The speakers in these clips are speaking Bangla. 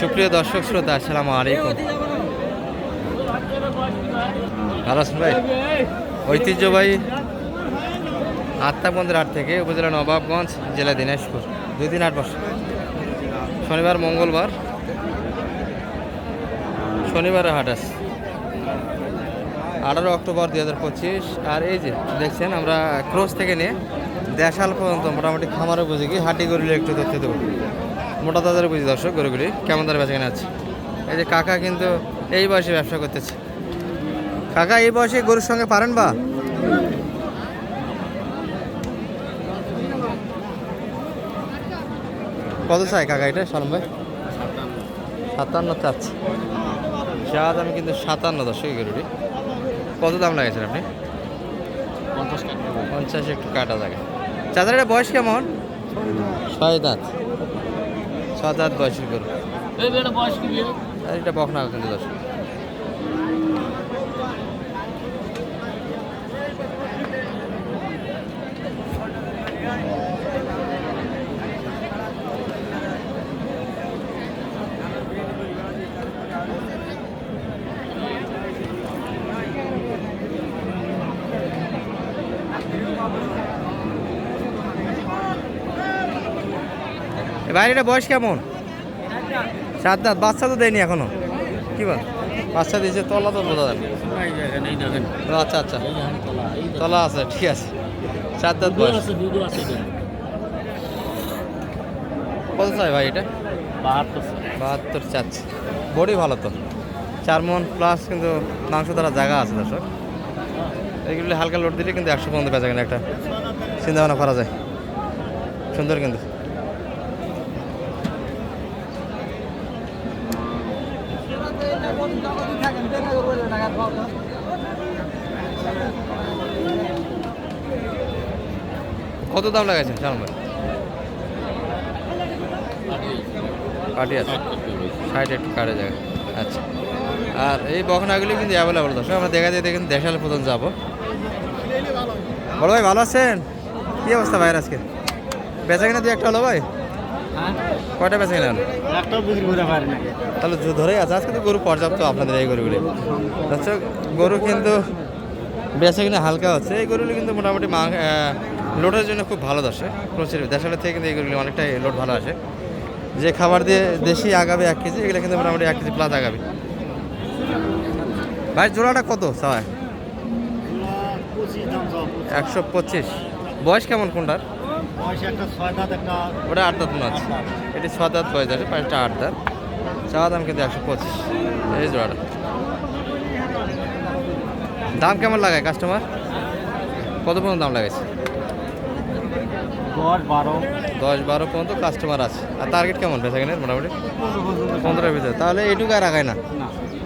সুপ্রিয় দর্শক শ্রোতা, আসসালামু আলাইকুম। ভালো ভাই, ঐতিহ্যবাহী আত্মাবন্দের হাট থেকে উপজেলা নবাবগঞ্জ, জেলা দিনাজপুর। দুই দিন আট বছর। শনিবার, মঙ্গলবার। শনিবারে হাট আছে। আঠারো অক্টোবর দুই হাজার পঁচিশ। আর এই যে, দেখছেন আমরা ক্রোজ থেকে নিয়ে দেশাল পর্যন্ত মোটামুটি খামারে বুঝে কি হাটি গরুগুলি একটু তথ্য দেবো। মোটা তাদের বুঝি দর্শক গরুগুলি কেমন তার বেচা কেনা আছে এই যে কাকা কিন্তু এই বয়সে ব্যবসা করতেছে। কাকা এই বয়সে গরুর সঙ্গে পারেন বা? কত চাই কাকা এটা সালম ভাই? সাতান্ন চাচ্ছে। চা দাম কিন্তু সাতান্ন দশক গরুটি। কত দাম লাগাইছেন আপনি? পঞ্চাশ একটু কাটা লাগে চাচার এটা বয়স কেমন? ছয় দাঁত। ছয় আট বয়সের গরু আর এটা বকনা কিন্তু দর্শক ভাই এটা বয়স কেমন? সাত দাঁত, বাচ্চা তো দেয়নি এখনও? কি বল? বাচ্চা দিয়েছে, তলা তো বোঝা যাবে আচ্ছা আচ্ছা। তলা আছে, ঠিক আছে। সাত দাঁত বয়স। কত চাই ভাই এটা? বাহাত্তর চাচ্ছে। বডি ভালো তো। চার মন প্লাস কিন্তু মাংস দ্বারা জায়গা আছে, দর্শক। এইগুলি হালকা লোড দিলে কিন্তু একশো পর্যন্ত বেচা কিনা একটা। চিন্তা ভাবনা করা যায়। সুন্দর কিন্তু। কত দাম লাগাইছেন চার নম্বর কাটি আছে। ষাট একটু কাটে যায় আচ্ছা। আর এই বখনাগুলি কিন্তু অ্যাভেলেবল দর্শক, আমরা দেখা দিয়ে দেখেন দেখালে প্রথম যাব। বড় ভাই, ভালো আছেন? কী অবস্থা ভাইয়ের আজকে? বেচা কিনা দিয়ে একটা হলো ভাই? কয়টা বেচা কিনা হলো তাহলে ধরেই আছে আজকে তো গরু পর্যাপ্ত আপনাদের এই গরুগুলি। দর্শক গরু কিন্তু বেচা কিনা হালকা হচ্ছে এই গরুগুলি কিন্তু মোটামুটি মা লোডের জন্য খুব ভালো দর্শক প্রচুর। দেশালের থেকে কিন্তু এই গরুগুলি অনেকটাই লোড ভালো আসে। যে খাবার দিয়ে দেশি আগাবে এক কেজি এগুলো কিন্তু মোটামুটি এক কেজি প্লাস আগাবে। ভাই জোড়াটা কত সবাই একশো পঁচিশ। বয়স কেমন কোনটার? ওটা আট দাঁত আছে এটি ছ দাঁত বয়স আছে পাঁচটা আট দাঁত। চাওয়া দাম কিন্তু একশো পঁচিশ। এই জোড়াটা। দাম কেমন লাগায় কাস্টমার কত পর্যন্ত দাম লাগাইছে? দশ বারো। দশ বারো পর্যন্ত কাস্টমার আছে। আর টার্গেট কেমন বেচা কিনের মোটামুটি? পনেরোর ভিতরে। তাহলে এইটুকু আর আগায় না?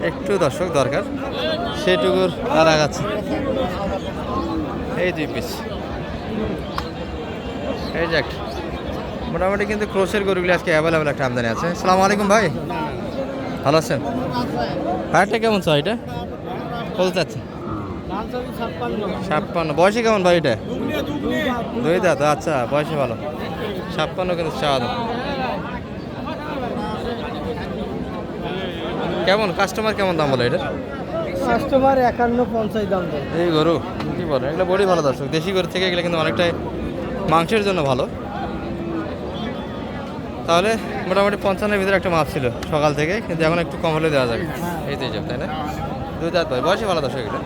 একটু দর্শক দরকার। সেটুকুর আর আগাচ্ছে। এই দুই পিস এই যাক মোটামুটি কিন্তু ক্রোসের গরুগুলি আজকে অ্যাভেলেবেল একটা আমদানি আছে। সালাম আলাইকুম ভাই। ভালো আছেন? ভাইটা কেমন চাই এটা? কত চাচ্ছে ছাপ্পান্ন। বয়সে কেমন ভাই এটা? দুই দাঁত আচ্ছা বয়সে ভালো। ছাপ্পান্ন কিন্তু চাওয়া দাম। কেমন কাস্টমার কেমন দাম বলে এটা কাস্টমার একান্ন পঞ্চাশ দাম এই গরু কি বলে? এগুলো বড়ি ভালো দর্শক। দেশি গরু থেকে এগুলো কিন্তু অনেকটাই মাংসের জন্য ভালো। তাহলে মোটামুটি পঞ্চান্নের ভিতরে একটা মাছ ছিল সকাল থেকে কিন্তু এখন একটু কম হলে দেওয়া যাবে। এই তো এই তাই না? দুই দাঁত ভাই। বয়সে ভালো দর্শক এগুলো?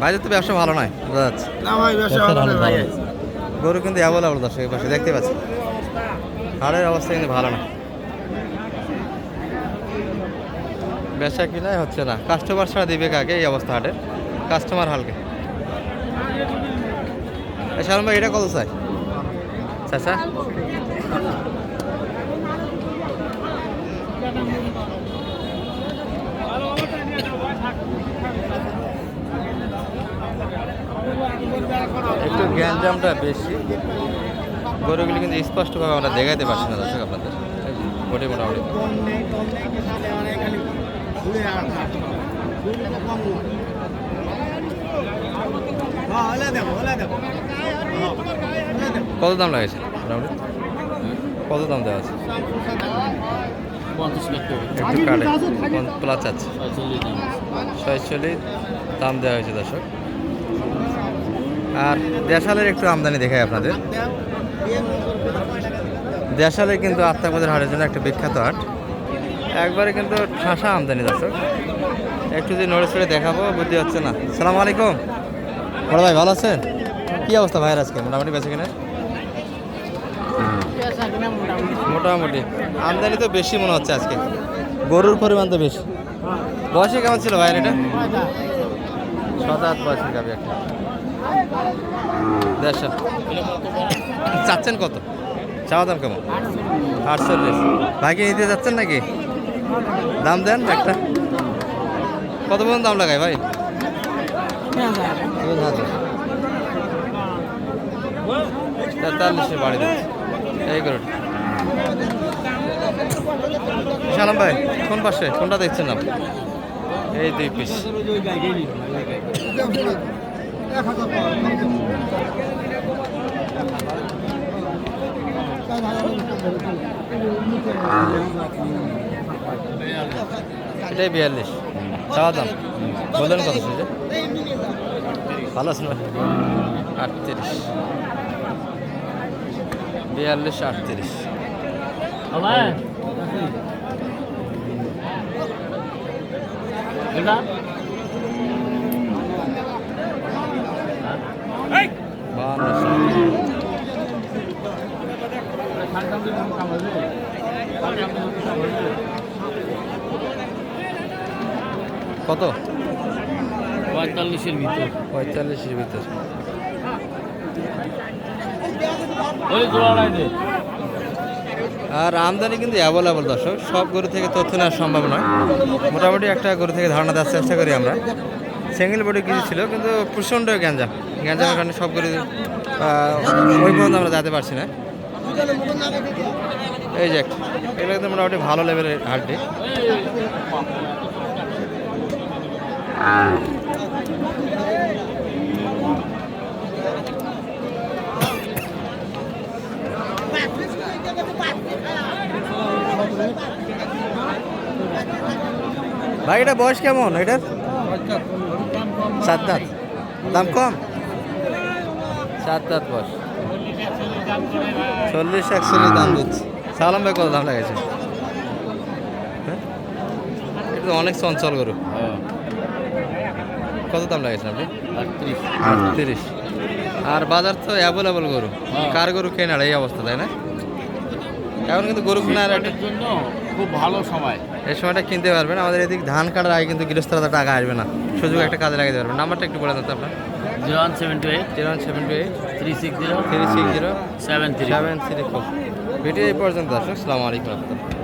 ভাইদের তো ব্যবসা ভালো নয় বোঝা যাচ্ছে। ব্যবসা। গরু কিন্তু অ্যাভেলেবল দর্শক পাশে দেখতে পাচ্ছি হাড়ের অবস্থা কিন্তু ভালো না। বেচা কিনাই হচ্ছে না। কাস্টমার ছাড়া দিবে কাকে? এই অবস্থা হাটের। কাস্টমার হালকে। শারম ভাই এটা কত চাই চাচা? একটু গ্যাঞ্জামটা বেশি। গরুগুলি কিন্তু স্পষ্টভাবে আমরা দেখাইতে পারছি না দর্শক আপনাদের। মোটামুটি। মোটামুটি কত দাম লাগেছে মোটামুটি কত দাম দেওয়া আছে? একটু কাটে। প্লাস আছে। ছয়চল্লিশ দাম দাম দেওয়া হয়েছে দর্শক। আর দেশালের একটু আমদানি দেখাই আপনাদের। দেশালে কিন্তু আত্মাবাদের হাটের জন্য একটা বিখ্যাত হাট। একবারে কিন্তু ঠাসা আমদানি দর্শক। একটু যদি নড়ে চড়ে দেখাবো বুদ্ধি হচ্ছে না। সালাম আলাইকুম। বড় ভাই, ভালো আছেন? কি অবস্থা ভাইয়ের আজকে? মোটামুটি বেঁচে কিনে? মোটামুটি। আমদানি তো বেশি মনে হচ্ছে আজকে। গরুর পরিমাণ তো বেশি। বয়সে কেমন ছিল ভাইয়ের এটা? আট বয়সের গাবি একটা দেড়শো। চাচ্ছেন কত? চাওয়া দাম কেমন? আটচল্লিশ। ভাইকে নিতে যাচ্ছেন নাকি? দাম দেন একটা। কত পর্যন্ত দাম লাগায় ভাই? তেতাল্লিশে বাড়ি এই করে সালাম ভাই, কোন পাশে? কোনটা দেখছেন আপনি? এই দুই পিস এটাই বিয়াল্লিশ। চাওয়া দাম? বললেন কত সেটা? ভালো আছে আটত্রিশ। বিয়াল্লিশ আটত্রিশ। এটা কত? পঁয়তাল্লিশের ভিতর। পঁয়তাল্লিশের ভিতর। আর আমদানি কিন্তু অ্যাভেলেবল দর্শক। সব গরু থেকে তথ্য নেওয়া সম্ভব নয়। মোটামুটি একটা গরু থেকে ধারণা দেওয়ার চেষ্টা করি আমরা। সিঙ্গেল বডি কিছু ছিল কিন্তু প্রচণ্ড গ্যাঞ্জাম। গ্যাঞ্জামের কারণে সব গরু ওই পর্যন্ত আমরা যেতে পারছি না। এই যে এটা কিন্তু মোটামুটি ভালো লেভেলের হাড্ডি। ভাই এটা বয়স কেমন? এটার সাত দাঁত। দাম কম? সাত দাঁত বয়স। চল্লিশ একচল্লিশ দাম দিচ্ছে। সালাম ভাই কত দাম লাগাইছে হ্যাঁ? এটা অনেক চঞ্চল গরু। কত দাম লাগাইছেন আপনি? আটত্রিশ। আটত্রিশ। আর বাজার তো অ্যাভেলেবল গরু। হ্যাঁ। কার গরু কেনার এই অবস্থা তাই না? এখন কিন্তু গরু কেনার একটা জন্য খুব ভালো সময়। এই সময়টা কিনতে পারবেন। আমাদের এদিক ধান কাটার আগে কিন্তু গৃহস্থরা টাকা আসবে না। সুযোগ একটা কাজে লাগাতে পারবেন। নাম্বারটা একটু বলে দিতে আপনার। Zero one seven two eight. Zero one seven two eight. Three six zero. Three six zero. Seven three. Seven three four. Video এই পর্যন্ত আসুন আসসালামু আলাইকুম রহমতুল্লাহ।